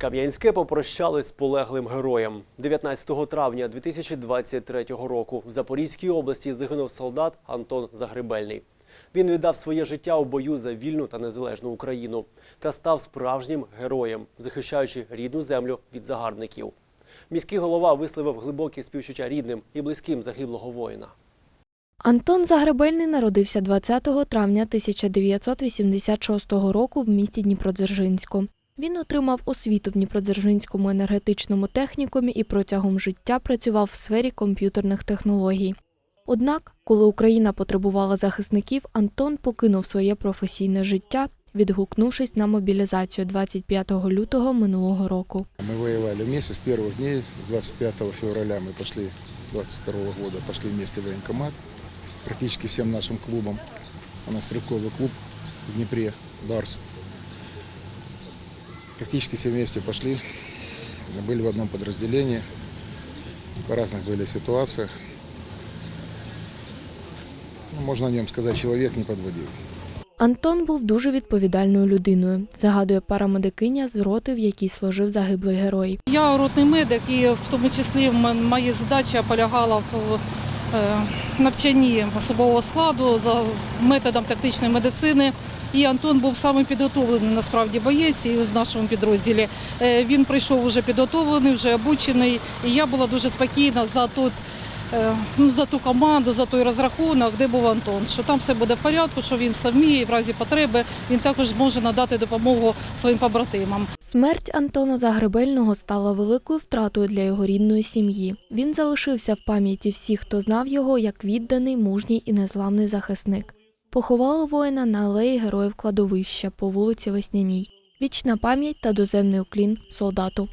Кам'янське попрощалось з полеглим героєм. 19 травня 2023 року в Запорізькій області загинув солдат Антон Загребельний. Він віддав своє життя у бою за вільну та незалежну Україну та став справжнім героєм, захищаючи рідну землю від загарбників. Міський голова висловив глибокі співчуття рідним і близьким загиблого воїна. Антон Загребельний народився 20 травня 1986 року в місті Дніпродзержинську. Він отримав освіту в Дніпродзержинському енергетичному технікумі і протягом життя працював в сфері комп'ютерних технологій. Однак, коли Україна потребувала захисників, Антон покинув своє професійне життя, відгукнувшись на мобілізацію 25 лютого минулого року. Мы воевали вместе с первых дней, с 25 февраля мы пошли, 22 года, пошли вместе в военкомат, практически всем нашим клубам. У нас стрелковый клуб в Днепре, Барс. Практически все вместе пошли, были в одном подразделении, в разных были ситуациях. Ну, можно о нем сказать, человек не подводил. Антон був дуже відповідальною людиною, загадує парамедикиня з роти, в якій служив загиблий герой. Я ротний медик, і в тому числі в мен- моя задача полягала в е, навчанні особового складу за методом тактичної медицини. І Антон був саме підготовлений насправді боєць і в нашому підрозділі. Е, Він прийшов вже підготовлений, вже обучений. І я була дуже спокійна за тот, е, ну, за ту команду, за той розрахунок, де був Антон. Що там все буде в порядку, що він вміє, в разі потреби він також зможе надати допомогу своїм побратимам. Смерть Антона Загребельного стала великою втратою для його рідної сім'ї. Він залишився в пам'яті всіх, хто знав його як відданий, мужній і незламний захисник. Поховали воїна на алеї героїв кладовища по вулиці Весняній. Вічна пам'ять та доземний уклін солдату.